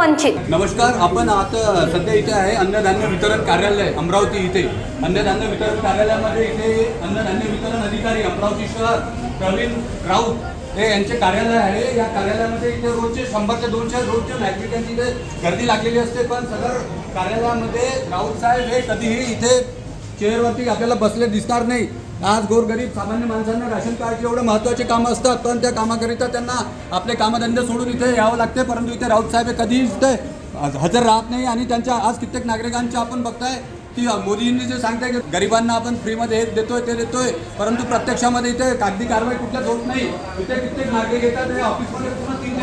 वंचित. नमस्कार आपण आता सध्या इथे आहे अन्नधान्य वितरण कार्यालय अमरावती इथे. अन्नधान्य वितरण कार्यालयामध्ये इथे अन्नधान्य वितरण अधिकारी अमरावती शहर प्रवीण राऊत हे यांचे कार्यालय आहे. या कार्यालयामध्ये इथे रोजचे शंभर ते दोनशे रोजचे नागरिकांची इथे गर्दी लागलेली असते. पण सदर कार्यालयामध्ये राऊत साहेब हे कधीही इथे चेअरवरती आपल्याला बसले दिसणार नाही. आज गोरगरीब सामान्य माणसांना राशन कार्डचे एवढे महत्त्वाचे कामं असतात पण त्या कामाकरिता त्यांना आपले कामधंदे सोडून इथे यावं लागते परंतु इथे राऊत साहेब कधीही इथे हजर राहत नाही आणि त्यांच्या आज कित्येक नागरिकांच्या आपण बघताय की मोदींनी जे सांगताय की गरिबांना आपण फ्रीमध्ये हे देतोय ते देतोय परंतु प्रत्यक्षामध्ये इथे कागदी कारवाई कुठल्याच होत नाही. इथे कित्येक नागरिक येतात हे ऑफिसमध्ये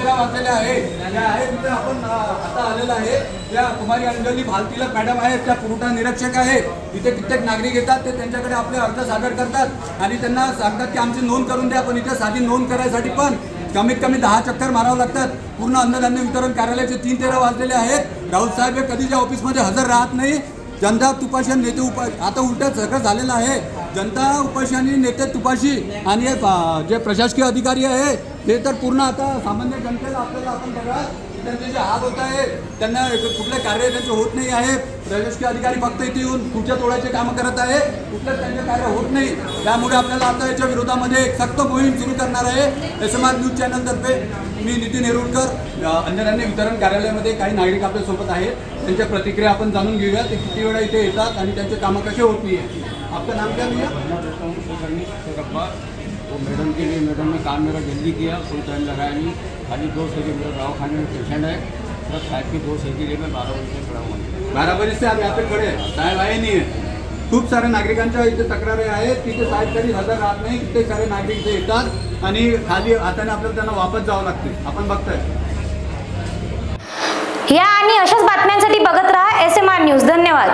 पूर्ण तीन आहेत आहे त्या आहेत तिथे आपण आता आलेलं आहे. त्या कुमारी अंजली भालतीला मॅडम आहेत त्या पुरवठा निरीक्षक आहेत. इथे कित्येक नागरिक येतात ते त्यांच्याकडे आपले अर्ज सादर करतात आणि त्यांना सांगतात की आमची नोंद करून द्या पण इथे साधी नोंद करायसाठी पण कमीत कमी दहा चक्कर मारावं लागतात. पूर्ण अन्नधान्य वितरण कार्यालयाचे तीन तेरा वाजलेले आहेत. राऊत साहेब हे कधीच्या ऑफिसमध्ये हजर राहत नाही. जनता तुपाशी आणि नेते उपा आता उलट सगळं झालेलं आहे. जनता उपाशी आणि नेते तुपाशी. आणि हे जे प्रशासकीय अधिकारी आहे ते तर पूर्ण आता सामान्य जनतेला आपल्याला आपण बघा त्यांचे जे हाल होत आहे त्यांना कुठलं कार्य त्यांचे होत नाही आहे. प्रशासकीय अधिकारी फक्त इथे येऊन पुढच्या तोडायचे कामं करत आहे. कुठलंच त्यांचे कार्य होत नाही. त्यामुळे आपल्याला आता याच्या विरोधामध्ये एक सक्त मोहीम सुरू करणार आहे. एस एम आर न्यूज चॅनलतर्फे मी नितीन नेरुळकर अ, अन्नधान्य वितरण कार्यालयामध्ये काही नागरिक आपल्यासोबत आहेत. त्यांच्या प्रतिक्रिया आपण जाणून घेऊया. ते किती वेळा इथे येतात आणि त्यांचे कामं कसे होत नाही आपलं नाम काय भैया? वो मैडम के लिए मैडम ने काम मेरा जल्दी किया कोई टाइम लगाया नहीं। खाली दो सेकंड मेरा दवा खाने में पेशेंट है। बस साहब की दो सेकंड के लिए मैं बारह बजे से खड़ा हुआ बारा बजे से आप यहाँ पे खड़े हैं? साहेब आए नहीं है। खूप सारे नागरिकांच्या इथे तक्रारी आहेत. तिथे साहेब कधी हजर राहत नाही. कित्येक सारे नागरिक इथे येतात आणि खाली हाताने आपल्याला त्यांना वापस जावं लागते. आपण बघताय. या आणि अशाच बातम्यांसाठी बघत राहा एस एम आर न्यूज धन्यवाद.